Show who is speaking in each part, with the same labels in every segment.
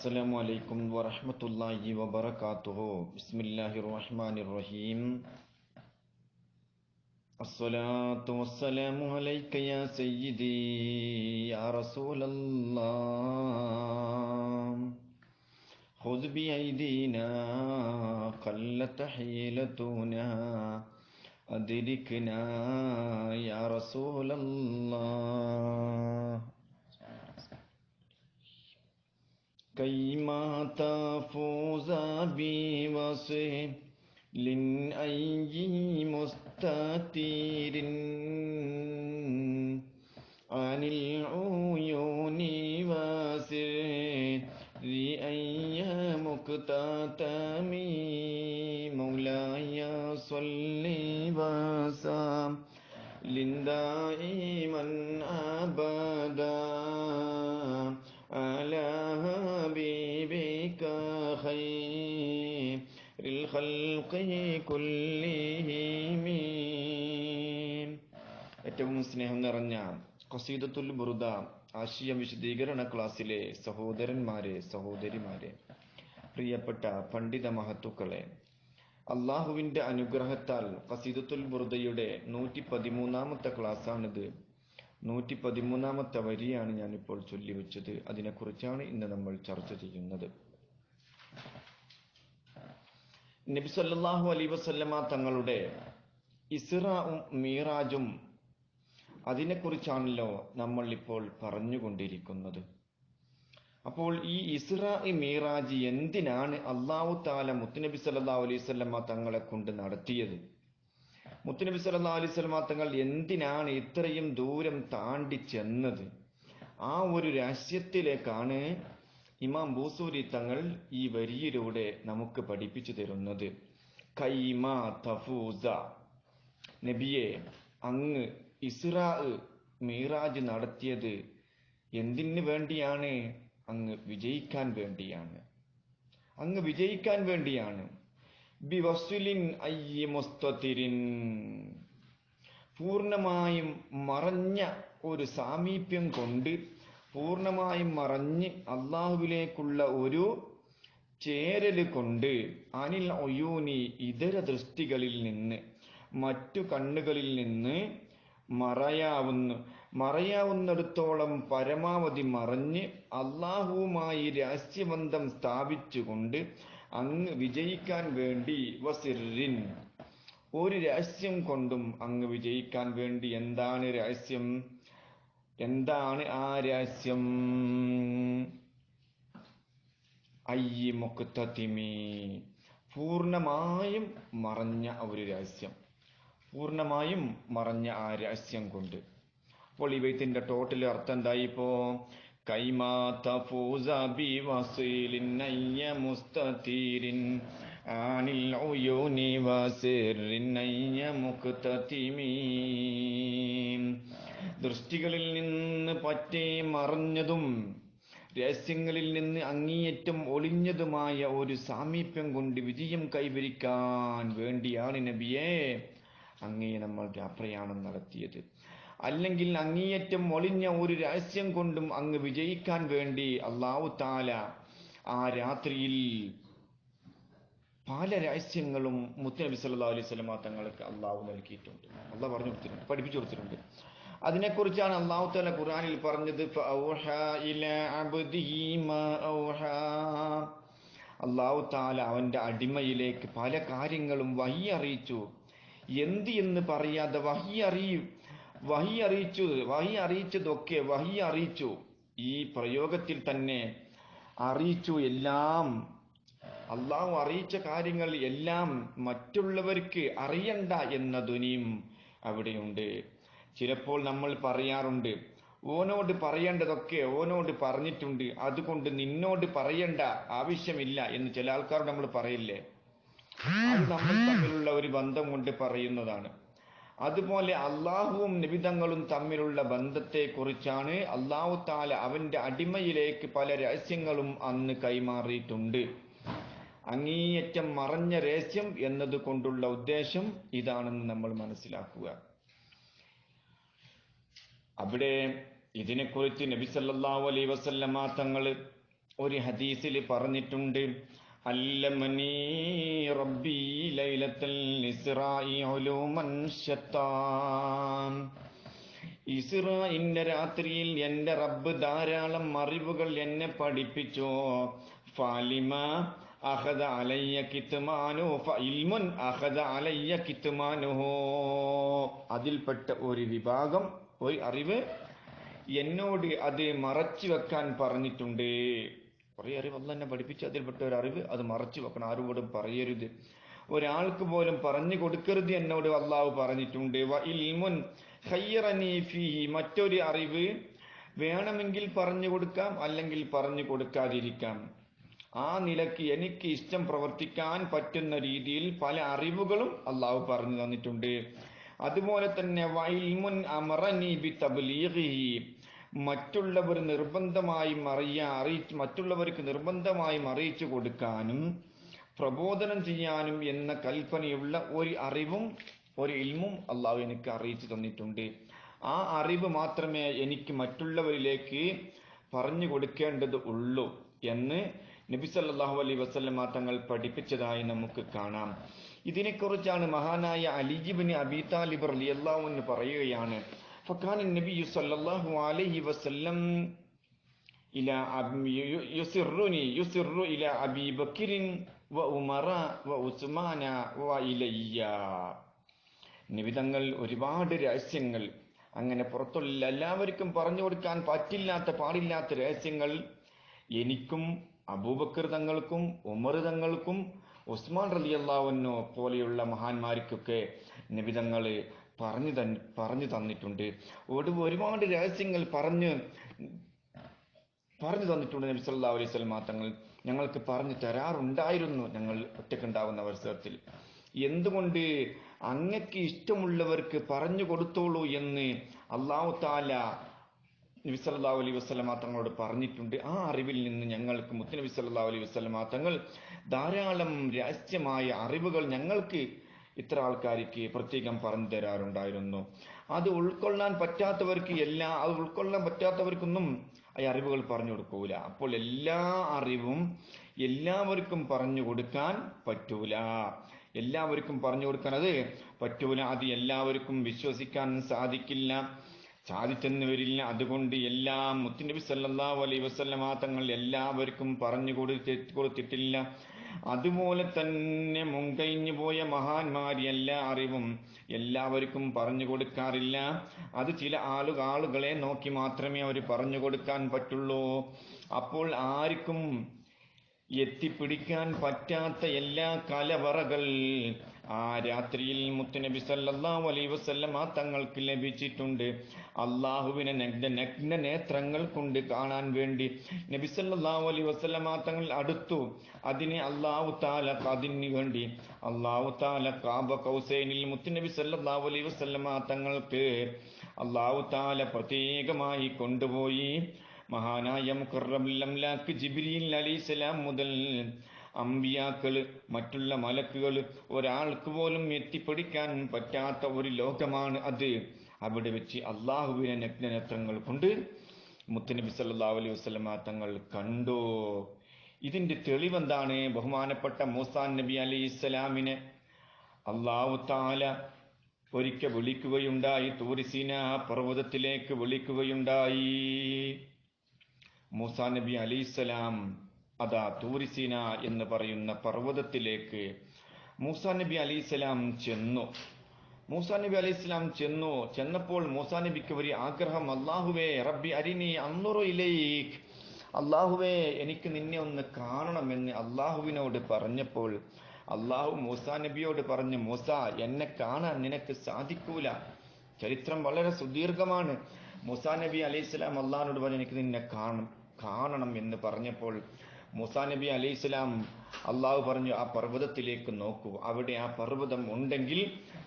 Speaker 1: السلام عليكم ورحمة الله وبركاته بسم الله الرحمن الرحيم الصلاة والسلام عليك يا سيدي يا رسول الله خذ بأيدينا قلت حيلتنا أدركنا يا رسول الله كيما تفوز بوصل أي مستتير خير الخلق كلهم ഏറ്റവും സ്നേഹം നിറഞ്ഞ ഖസീദത്തുൽ ബുറുദ ആശയ വിശദീകരണ ക്ലാസ്സിലെ സഹോദരന്മാരെ സഹോദരിമാരെ പ്രിയപ്പെട്ട പണ്ഡിത മഹത്തുക്കളെ അള്ളാഹുവിന്റെ അനുഗ്രഹത്താൽ ഖസീദത്തുൽ ബുറുദയുടെ നൂറ്റി പതിമൂന്നാമത്തെ ക്ലാസ്സാണിത് നൂറ്റി പതിമൂന്നാമത്തെ വരിയാണ് ഞാനിപ്പോൾ ചൊല്ലിവെച്ചത് അതിനെക്കുറിച്ചാണ് ഇന്ന് നമ്മൾ ചർച്ച ചെയ്യുന്നത് നബി സല്ലല്ലാഹു അലൈ വസല്ലമ തങ്ങളുടെ ഇസ്രാവും മീറാജും അതിനെക്കുറിച്ചാണല്ലോ നമ്മൾ ഇപ്പോൾ പറഞ്ഞുകൊണ്ടിരിക്കുന്നത്. അപ്പോൾ ഈ ഇസ്രാ മീറാജ് എന്തിനാണ് അള്ളാഹു താല മുത്തുനബി സല്ലല്ലാഹു അലൈഹി വസല്ലമ തങ്ങളെ കൊണ്ട് നടത്തിയത്? മുത്തുനബി സല്ലാ അലൈഹി വസല്ലമ തങ്ങൾ എന്തിനാണ് ഇത്രയും ദൂരം താണ്ടി ചെന്നത്? ആ ഒരു രഹസ്യത്തിലേക്കാണ് ഇമാം ബൂസൂരി തങ്ങൾ ഈ വരിയിലൂടെ നമുക്ക് പഠിപ്പിച്ചു തരുന്നത്. കൈമ തഫൂസ. നബിയെ അങ്ങ് ഇസ്രാ മീറാജ് നടത്തിയത് എന്തിനു വേണ്ടിയാണ്? അങ്ങ് വിജയിക്കാൻ വേണ്ടിയാണ്. അങ്ങ് വിജയിക്കാൻ വേണ്ടിയാണ്. ബിവസുലിൻ അയ്യ മുസ്തതിരിൻ. പൂർണമായും മറഞ്ഞ ഒരു സാമീപ്യം കൊണ്ട് പൂർണമായും മറഞ്ഞ് അള്ളാഹുവിലേക്കുള്ള ഒരു ചേരൽ കൊണ്ട് അനിൽ ഒയൂനി ഇതര ദൃഷ്ടികളിൽ നിന്ന് മറ്റു കണ്ണുകളിൽ നിന്ന് മറയാവുന്നു. മറയാവുന്നിടത്തോളം പരമാവധി മറഞ്ഞ് അള്ളാഹുവുമായി രഹസ്യബന്ധം സ്ഥാപിച്ചുകൊണ്ട് അങ്ങ് വിജയിക്കാൻ വേണ്ടി വസിറിൻ. ഒരു രഹസ്യം കൊണ്ടും അങ്ങ് വിജയിക്കാൻ വേണ്ടി എന്താണ് രഹസ്യം? എന്താണ് ആ രഹസ്യം? അയ്യി മുക്തത്തിമി പൂർണമായും മറഞ്ഞ ഒരു രഹസ്യം. പൂർണമായും മറഞ്ഞ ആ രഹസ്യം കൊണ്ട്. അപ്പോൾ ഈ ടോട്ടൽ അർത്ഥം എന്തായിപ്പോ കൈമാ തഫൂസ ബിവസീലിൻ അയ്യ മുസ്തതീരിൻ. ആനിൽ العيون وسر അയ്യ മുക്തതിമീ. ദൃഷ്ടികളിൽ നിന്ന് പറ്റേ മറഞ്ഞതും രഹസ്യങ്ങളിൽ നിന്ന് അങ്ങേയറ്റം ഒളിഞ്ഞതുമായ ഒരു സാമീപ്യം കൊണ്ട് വിജയം കൈവരിക്കാൻ വേണ്ടിയാണ് നബിയെ അങ്ങേ നമ്മൾ യാത്രയാണം നടത്തിയത്. അല്ലെങ്കിൽ അങ്ങേയറ്റം ഒളിഞ്ഞ ഒരു രഹസ്യം കൊണ്ടും അങ്ങ് വിജയിക്കാൻ വേണ്ടി അള്ളാഹു താല ആ രാത്രിയിൽ പല രഹസ്യങ്ങളും മുത്തനബി സല്ലാ അലൈഹി സ്വലമ തങ്ങൾക്ക് അള്ളാഹു നൽകിയിട്ടുണ്ട്. അള്ളാഹ് പറഞ്ഞു കൊടുത്തിട്ടുണ്ട് പഠിപ്പിച്ചു കൊടുത്തിട്ടുണ്ട്. അതിനെക്കുറിച്ചാണ് അള്ളാഹു തല ഖുറാനിൽ പറഞ്ഞത് അള്ളാഹു താല അവന്റെ അടിമയിലേക്ക് പല കാര്യങ്ങളും വഹി അറിയിച്ചു. എന്ത് എന്ന് പറയാതെ വഹി അറിയും വഹി അറിയിച്ചു വഹി അറിയിച്ചതൊക്കെ വഹി അറിയിച്ചു. ഈ പ്രയോഗത്തിൽ തന്നെ അറിയിച്ചു എല്ലാം അള്ളാഹു അറിയിച്ച കാര്യങ്ങൾ എല്ലാം മറ്റുള്ളവർക്ക് അറിയണ്ട എന്ന ധ്വനിയും അവിടെയുണ്ട്. ചിലപ്പോൾ നമ്മൾ പറയാറുണ്ട് ഓനോട് പറയേണ്ടതൊക്കെ ഓനോട് പറഞ്ഞിട്ടുണ്ട്. അതുകൊണ്ട് നിന്നോട് പറയേണ്ട ആവശ്യമില്ല എന്ന് ചില ആൾക്കാർ നമ്മൾ പറയില്ലേ? അത് നമ്മൾ തമ്മിലുള്ള ഒരു ബന്ധം കൊണ്ട് പറയുന്നതാണ്. അതുപോലെ അള്ളാഹുവും നിബിതങ്ങളും തമ്മിലുള്ള ബന്ധത്തെ കുറിച്ചാണ് അള്ളാഹു താല അവന്റെ അടിമയിലേക്ക് പല രഹസ്യങ്ങളും അന്ന് കൈമാറിയിട്ടുണ്ട്. അങ്ങേയറ്റം മറഞ്ഞ രഹസ്യം എന്നതുകൊണ്ടുള്ള ഉദ്ദേശം ഇതാണെന്ന് നമ്മൾ മനസ്സിലാക്കുക. അവിടെ ഇതിനെക്കുറിച്ച് നബി സല്ലല്ലാഹു അലൈഹി വസല്ലമ തങ്ങൾ ഒരു ഹദീസിൽ പറഞ്ഞിട്ടുണ്ട്. ലൈലത്തുൽ ഇസ്റാഇ ഉലൂമൻ ശത്താം. ഇസ്രായിന്റെ രാത്രിയിൽ എന്റെ റബ്ബ് ധാരാളം അറിവുകൾ എന്നെ പഠിപ്പിച്ചോ. ഫാലിമ അഹദ അലയ്യ കിത്തുമാനു ഇൽമുൻ അഹദ അലയ്യ കിത്തുമാനുഹോ അതിൽപ്പെട്ട ഒരു വിഭാഗം ഒരു അറിവ് എന്നോട് അത് മറച്ചു വെക്കാൻ പറഞ്ഞിട്ടുണ്ട്. കുറേ അറിവ് അല്ല എന്നെ പഠിപ്പിച്ച് അതിൽപ്പെട്ട ഒരു അറിവ് അത് മറച്ചു വെക്കണം ആരോടും പറയരുത്. ഒരാൾക്ക് പോലും പറഞ്ഞു കൊടുക്കരുത് എന്നോട് അള്ളാഹു പറഞ്ഞിട്ടുണ്ട്. ഇൽമുൻ മറ്റൊരു അറിവ് വേണമെങ്കിൽ പറഞ്ഞു കൊടുക്കാം അല്ലെങ്കിൽ പറഞ്ഞു കൊടുക്കാതിരിക്കാം. ആ നിലയ്ക്ക് എനിക്ക് ഇഷ്ടം പ്രവർത്തിക്കാൻ പറ്റുന്ന രീതിയിൽ പല അറിവുകളും അള്ളാഹു പറഞ്ഞു തന്നിട്ടുണ്ട്. അതുപോലെ തന്നെ ബി മറ്റുള്ളവർ നിർബന്ധമായും അറിയാ അറിയിച്ച് മറ്റുള്ളവർക്ക് നിർബന്ധമായും അറിയിച്ചു കൊടുക്കാനും പ്രബോധനം ചെയ്യാനും എന്ന കൽപ്പനയുള്ള ഒരു അറിവും ഒരു ഇൽമും അള്ളാഹു എനിക്ക് അറിയിച്ചു തന്നിട്ടുണ്ട്. ആ അറിവ് മാത്രമേ എനിക്ക് മറ്റുള്ളവരിലേക്ക് പറഞ്ഞു കൊടുക്കേണ്ടത് ഉള്ളൂ എന്ന് നബിസല്ലാഹു അലൈ വസ്ലമ തങ്ങൾ പഠിപ്പിച്ചതായി നമുക്ക് കാണാം. ഇതിനെക്കുറിച്ചാണ് മഹാനായ അലിജിബിന് അബി താലിബ് അലി അള്ളാഹുന്ന് പറയുകയാണ്. ഫക്കാൻ നബി സല്ലാഹു അലൈഹി വസ്ല്ലം ഇല യുസിറുനി വ വ ഉസ്മാന വ ഒരുപാട് രഹസ്യങ്ങൾ അങ്ങനെ പുറത്തുള്ള എല്ലാവർക്കും പറഞ്ഞു കൊടുക്കാൻ പറ്റില്ലാത്ത പാടില്ലാത്ത രഹസ്യങ്ങൾ എനിക്കും അബൂബക്കർ തങ്ങൾക്കും ഉമർ തങ്ങൾക്കും ഉസ്മാൻ റലിയല്ലാവുന്നോ പോലെയുള്ള മഹാന്മാർക്കൊക്കെ നിബിതങ്ങൾ പറഞ്ഞു തൻ പറഞ്ഞു തന്നിട്ടുണ്ട്. ഒരു ഒരുപാട് രഹസ്യങ്ങൾ പറഞ്ഞ് പറഞ്ഞു തന്നിട്ടുണ്ട് നബി സല്ലല്ലാഹു അലൈഹി വസല്ലം. തങ്ങൾ ഞങ്ങൾക്ക് പറഞ്ഞു തരാറുണ്ടായിരുന്നു ഞങ്ങൾ ഒറ്റക്കുണ്ടാവുന്ന അവസരത്തിൽ. എന്തുകൊണ്ട് അങ്ങക്ക് ഇഷ്ടമുള്ളവർക്ക് പറഞ്ഞു കൊടുത്തോളൂ എന്ന് അള്ളാഹു താല നബി സല്ലാ അലൈഹി വസല്ലമ തങ്ങളോട് പറഞ്ഞിട്ടുണ്ട് ആ അറിവിൽ നിന്ന് ഞങ്ങൾക്ക് മുത്തനബി സല്ലാ അലൈഹി വസല്ലമ തങ്ങൾ ധാരാളം രഹസ്യമായ അറിവുകൾ ഞങ്ങൾക്ക് ഇത്ര ആൾക്കാർക്ക് പ്രത്യേകം പറഞ്ഞു തരാറുണ്ടായിരുന്നു. അത് ഉൾക്കൊള്ളാൻ പറ്റാത്തവർക്ക് എല്ലാ അത് ഉൾക്കൊള്ളാൻ പറ്റാത്തവർക്കൊന്നും ഈ അറിവുകൾ പറഞ്ഞു കൊടുക്കൂല. അപ്പോൾ എല്ലാ അറിവും എല്ലാവർക്കും പറഞ്ഞു കൊടുക്കാൻ പറ്റൂല. എല്ലാവർക്കും പറഞ്ഞു കൊടുക്കാൻ അത് പറ്റൂല. അത് എല്ലാവർക്കും വിശ്വസിക്കാൻ സാധിക്കില്ല. സാധിച്ചെന്ന് വരില്ല. അതുകൊണ്ട് എല്ലാം മുത്തുനബി സല്ലല്ലാഹു അലൈഹി വസല്ലമ തങ്ങൾ എല്ലാവർക്കും പറഞ്ഞു കൊടുത്തി കൊടുത്തിട്ടില്ല. അതുപോലെ തന്നെ മുൻകഴിഞ്ഞു പോയ മഹാന്മാർ എല്ലാ അറിവും എല്ലാവർക്കും പറഞ്ഞു കൊടുക്കാറില്ല. അത് ചില ആളുകൾ ആളുകളെ നോക്കി മാത്രമേ അവർ പറഞ്ഞു കൊടുക്കാൻ പറ്റുള്ളൂ. അപ്പോൾ ആർക്കും എത്തിപ്പിടിക്കാൻ പറ്റാത്ത എല്ലാ കലവറകൾ ആ രാത്രിയിൽ മുത്തുനബി സല്ലല്ലാഹു അലൈഹി വസല്ലം ആ തങ്ങൾക്ക് ലഭിച്ചിട്ടുണ്ട്. അള്ളാഹുവിനെ നഗ്ന നഗ്ന നേത്രങ്ങൾ കൊണ്ട് കാണാൻ വേണ്ടി നബി സല്ലല്ലാഹു അലൈഹി വസല്ലം ആ തങ്ങൾ അടുത്തു. അതിനെ അള്ളാഹു താല അതിന് വേണ്ടി അള്ളാഹു താല കാബ കൗസൈനിൽ മുത്തുനബി സല്ലല്ലാഹു അലൈഹി വസല്ലം ആ തങ്ങൾക്ക് അള്ളാഹു താല പ്രത്യേകമായി കൊണ്ടുപോയി. മഹാനായ മുഖറബുല്ലംലാക്ക് ജിബ്രീൽ അലൈഹിസ്സലാം മുതൽ അമ്പിയാക്കൾ മറ്റുള്ള മലക്കുകൾ ഒരാൾക്ക് പോലും എത്തിപ്പിടിക്കാൻ പറ്റാത്ത ഒരു ലോകമാണ് അത്. അവിടെ വെച്ച് അള്ളാഹുവിനെ നഗ്നനേത്രങ്ങൾ കൊണ്ട് മുത്തനബി സല്ലാ അലൈഹി വസ്ലമ തങ്ങൾ കണ്ടോ. ഇതിന്റെ തെളിവെന്താണ്? ബഹുമാനപ്പെട്ട മൂസാൻ നബി അലൈഹി ഇസ്ലാമിനെ അള്ളാഹു താല ഒരിക്കൽ വിളിക്കുകയുണ്ടായി. തൂരിസീന പർവതത്തിലേക്ക് വിളിക്കുകയുണ്ടായി. മൂസാ നബി അലൈഹിസ്സലാം അതാ തൂരിസീന എന്ന് പറയുന്ന പർവതത്തിലേക്ക് മൂസാ നബി അലിസ്ലാം ചെന്നു. മൂസാ നബി അലിസ്ലാം ചെന്നു. ചെന്നപ്പോൾ മൂസാ നബിക്ക് ഒരു ആഗ്രഹം അള്ളാഹുവേ റബ്ബി അരിനി അന്നുറു ഇലൈക്. അള്ളാഹുവേ എനിക്ക് നിന്നെ ഒന്ന് കാണണമെന്ന് അള്ളാഹുവിനോട് പറഞ്ഞപ്പോൾ അള്ളാഹു മൂസാ നബിയോട് പറഞ്ഞു മൂസ എന്നെ കാണാൻ നിനക്ക് സാധിക്കൂല. ചരിത്രം വളരെ സുദീർഘമാണ്. മൂസാ നബി അലൈഹിസ്സലാം അള്ളാഹിനോട് പറഞ്ഞു എനിക്ക് നിന്നെ കാണും കാണണം എന്ന് പറഞ്ഞപ്പോൾ മൂസാ നബി അലൈഹിസ്സലാം അള്ളാഹു പറഞ്ഞു ആ പർവതത്തിലേക്ക് നോക്കൂ. അവിടെ ആ പർവതം ഉണ്ടെങ്കിൽ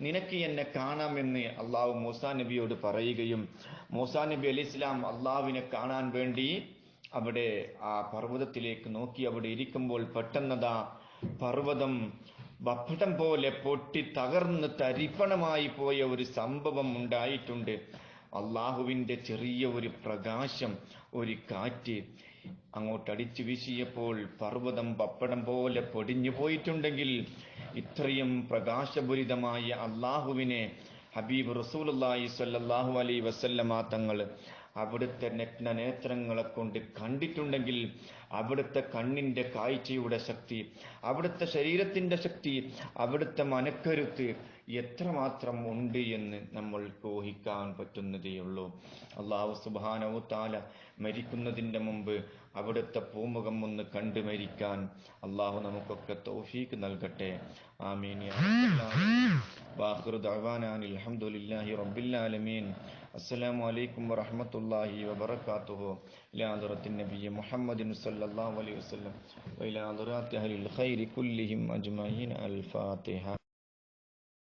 Speaker 1: നിനക്ക് എന്നെ കാണാമെന്ന് അള്ളാഹു മൂസാ നബിയോട് പറയുകയും മൂസാ നബി അലൈഹിസ്സലാം അള്ളാഹുവിനെ കാണാൻ വേണ്ടി അവിടെ ആ പർവതത്തിലേക്ക് നോക്കി അവിടെ ഇരിക്കുമ്പോൾ പെട്ടെന്നതാ പർവതം വപ്പടം പോലെ പൊട്ടി തകർന്ന് തരിപ്പണമായി പോയ ഒരു സംഭവം ഉണ്ടായിട്ടുണ്ട്. അള്ളാഹുവിന്റെ ചെറിയ ഒരു പ്രകാശം ഒരു കാറ്റ് അങ്ങോട്ട് അടിച്ചു വീശിയപ്പോൾ പർവതം പപ്പടം പോലെ പൊടിഞ്ഞു പോയിട്ടുണ്ടെങ്കിൽ ഇത്രയും പ്രകാശപൂരിതമായ അള്ളാഹുവിനെ ഹബീബ് റസൂലുള്ളാഹി സ്വല്ലല്ലാഹു അലൈ വസല്ലമ തങ്ങൾ അവിടുത്തെ നഗ്നനേത്രങ്ങളെ കൊണ്ട് കണ്ടിട്ടുണ്ടെങ്കിൽ അവിടുത്തെ കണ്ണിന്റെ കാഴ്ചയുടെ ശക്തി അവിടുത്തെ ശരീരത്തിന്റെ ശക്തി അവിടുത്തെ മനക്കരുത്ത് എത്രമാത്രം ഉണ്ട് എന്ന് നമ്മൾക്ക് ഊഹിക്കാൻ പറ്റുന്നതേയുള്ളൂ അള്ളാഹു സുബാനവു താല മരിക്കുന്നതിന്റെ മുമ്പ് അവിടുത്തെ പൂമുഖം ഒന്ന് കണ്ടു മരിക്കാൻ അള്ളാഹു നമുക്കൊക്കെ തൗഫീക്ക് നൽകട്ടെ. ആമീൻ റബ്ബിൽ ആലമീൻ. അസ്സലാമു അലൈക്കും വറഹ്മത്തുള്ളാഹി വബറകാതുഹു. ഇലാ നബിയ മുഹമ്മദിൻ സല്ലല്ലാഹു അലൈഹി വസല്ലം. വഇലാ ഹദ്റാത്തി അഹ്ലിൽ ഖൈരി കുല്ലിഹിം അജ്മഈൻ അൽ ഫാത്തിഹ.